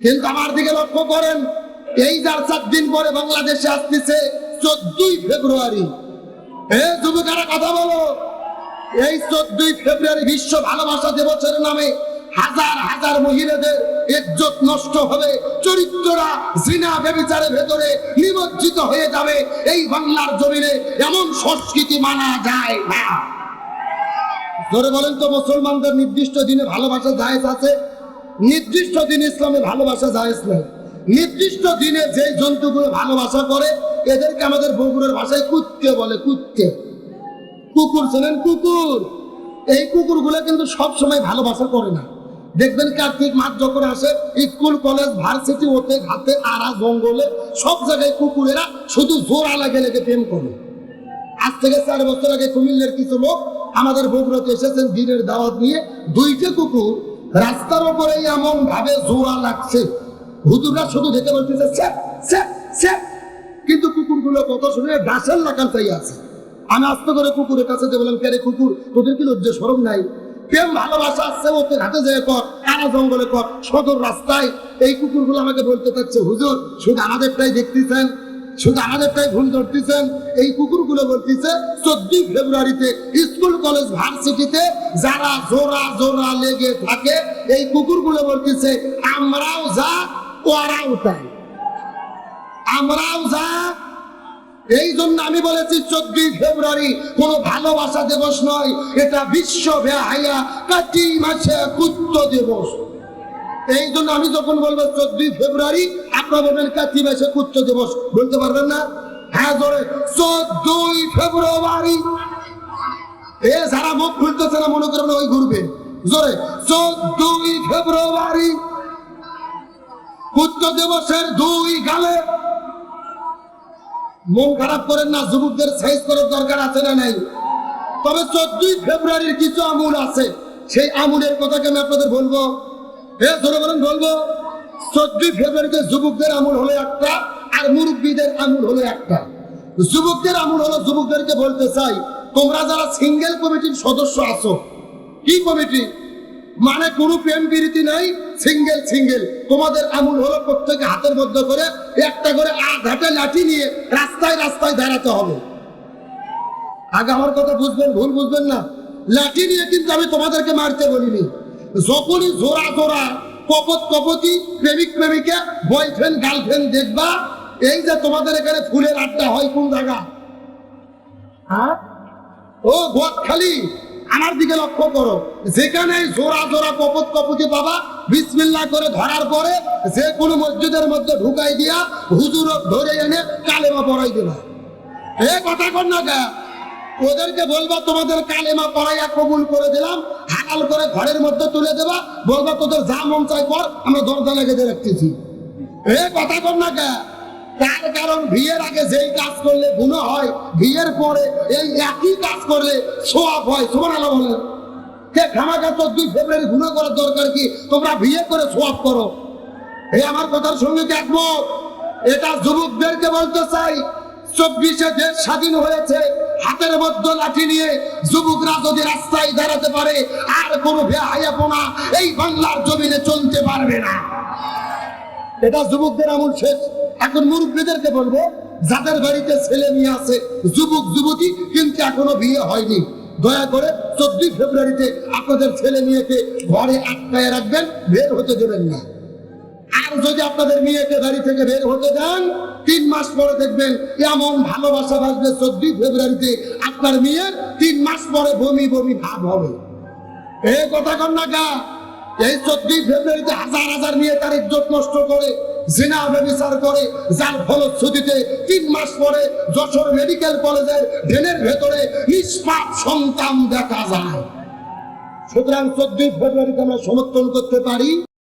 কিন্তু আমার দিকে লক্ষ্য করেন, এই যার চার দিন পরে বাংলাদেশে আসতেছে চোদ্দই ফেব্রুয়ারি। এ, যুবকেরা কথা বলো। এই চোদ্দই ফেব্রুয়ারি বিশ্ব ভালোবাসা দিবসের নামে হাজার হাজার মহিলাদের ইজ্জত নষ্ট হবে, চরিত্ররা জিনা বেবিচারের ভেতরে নিমজ্জিত হয়ে যাবে। এই বাংলার জমিনে এমন সংস্কৃতি মানা যায় না। ধরে বলেন তো, মুসলমানদের নির্দিষ্ট দিনে ভালোবাসা জায়েজ আছে? নির্দিষ্ট দিন ইসলামে ভালোবাসা নেই নির্দিষ্ট দিনে যে জন্তুগুলো ভালোবাসা করে, এদেরকে আমাদের বগুড়ার ভাষায় কুত্তে বলে কুত্তে কুকুর ছিলেন কুকুর। এই কুকুরগুলো কিন্তু সব সময় ভালোবাসা করে না। দেখবেন কার্তিক মাস যখন আসে, স্কুল, কলেজ, ভার্সিটি, ওতে ঘাতে, আড়া, জঙ্গলে সব জায়গায় কুকুরেরা শুধু জোড়া লাগে লেগে প্রেম করে। আজ থেকে চার বছর আগে কুমিল্লের কিছু লোক আমাদের বগুড়াতে এসেছেন দিনের দাওয়াত নিয়ে। দুইটা কুকুর রাস্তার উপরে এমন ভাবে জোড়া লাগছে। হুজুররা শুধু দেখে বলতেছে স্যাপ স্যাপ স্যাপ কিন্তু কুকুরগুলো কত শুনে ডাসের লাগান চাই আছে। আমি আস্তে করে কুকুরের কাছে যে বললাম কেরে কুকুর, তোদের কি লজ্জা সরম নাই? প্রেম, ভালোবাসা আসছে ওতে ঘাটে যেয়ে কর কারা জঙ্গলে কর, সদর রাস্তায় এই কুকুরগুলো আমাকে বলতে চাচ্ছে হুজুর, শুধু আমাদেরটাই দেখতেছেন? শুধু আমাদেরটাই ভুল ধরতেছেন, এই কুকুরগুলো বলতেছে, চোদ্দই ফেব্রুয়ারিতে স্কুল, কলেজ, ভার্সিটিতে যারা জোড়া জোড়া লেগে থাকে, এই কুকুরগুলো বলতেছে, আমরাও যা, ওরাও তাই। আমরাও যা, এই জন্য আমি বলেছি, চোদ্দই ফেব্রুয়ারি কোন ভালোবাসা দিবস নয়, এটা বিশ্ব বেহাইয়া কাটি মাসে কুত্ত দিবস। এই জন্য আমি যখন বলব চোদ্দই ফেব্রুয়ারি আপনারা বলবেন কাতি মাসে কুত্ত দিবস, বলতে পারবেন না? হ্যাঁ জোরে। চোদ্দই ফেব্রুয়ারি। এ যারা মুখ খুলতেছে না, মনে করবেন ওই ঘুরবে। জোরে। চোদ্দই ফেব্রুয়ারি কুত্ত দিবসের দুই গালে মন খারাপ করেন না, যুবকদের সাইজ করার দরকার আছে না নাই? তবে চোদ্দই ফেব্রুয়ারির কিছু আমূল আছে। সেই আমূলের কথাকে আমি আপনাদের বলব বলেন বলব, চোদ্দই ফেব্রুয়ারিতে যুবকদের আমূল হলো একটা, আর মুরব্বীদের আমূল হলো একটা। যুবকদের আমূল হলো যুবকদেরকে বলতে চাই, তোমরা যারা সিঙ্গেল কমিটির সদস্য আছো, কি কমিটি মানে কোনো প্রেম বিরতি নাই সিঙ্গেল সিঙ্গেল তোমাদের আমূল হলো প্রত্যেকে হাতের মধ্যে করে, একটা করে আট হাতে লাঠি নিয়ে রাস্তায় রাস্তায় দাঁড়াতে হবে। আগে আমার কথা বুঝবেন, ভুল বুঝবেন না। লাঠি নিয়ে কিন্তু আমি তোমাদেরকে মারতে বলিনি। যখনই জোড়া জোড়া কপত কপতি প্রেমিক প্রেমিকা বয়ফ্রেন্ড গার্লফ্রেন্ড দেখবা এই যে তোমাদের এখানে ফুলের আড্ডা হয় কোন জায়গা? হ্যাঁ ও খালি। আমার দিকে লক্ষ্য করো। যেখানে জোড়া জোড়া কপত কপতি বাবা বিসমিল্লা করে ধরার পরে যে কোনো মসজিদের মধ্যে ঢুকাই দিয়া হুজুর ধরে এনে কালেমা পড়াই দেবা। এ কথা কর না গা ওদেরকে বলবা তোমাদের কালেমা পড়াইয়া কবুল করে দিলাম, হালাল করে ঘরের মধ্যে তুলে দেবা, বলবা তোদের যা মন চাই কর, আমরা দরজা লেগে দিয়ে রাখতেছি। এ কথা কর না কে? তার কারণ বিয়ের আগে যেই কাজ করলে গুণ হয়, বিয়ের পরে এই একই কাজ করলে সোয়াব হয় সোমান আলো বলেন। কে খামাকা চোদ্দই ফেব্রুয়ারি গুণ করার দরকার কি? তোমরা বিয়ে করে সোয়াব করো। এই আমার কথার সঙ্গে একমত? এটা যুবকদেরকে বলতে চাই, চব্বিশে দেশ স্বাধীন হয়েছে হাতের মধ্যে লাঠি নিয়ে যুবকরা যদি রাস্তায় দাঁড়াতে পারে, আর কোনো বেহায়াপনা এই বাংলার জমিনে চলতে পারবে না। এটা যুবকদের আমল শেষ। এখন মুরব্বীদেরকে বলব, যাদের বাড়িতে ছেলে মেয়ে আছে, যুবক, যুবতী, কিন্তু এখনও বিয়ে হয়নি, দয়া করে চোদ্দই ফেব্রুয়ারিতে আপনাদের ছেলে মেয়েকে ঘরে আটকায় রাখবেন, বের হতে দেবেন না। আর যদি আপনাদের মেয়েকে বাড়ি থেকে বের হতে দেন তিন মাস পরে দেখবেন এমন ভালোবাসা বাসবে চোদ্দই ফেব্রুয়ারিতে আপনার মেয়ের তিন মাস পরে বমি বমি ভাব হবে। এই কথা গা। এই চোদ্দই ফেব্রুয়ারিতে হাজার হাজার মেয়ে তার ইজ্জত নষ্ট করে, জিনা ব্যবচার করে, যার ফলশ্রুতিতে তিন মাস পরে যশোর মেডিকেল কলেজের ড্রেনের ভেতরে নিষ্পাপ সন্তান দেখা যায়। সুতরাং চোদ্দই ফেব্রুয়ারিতে আমরা সমর্থন করতে পারি।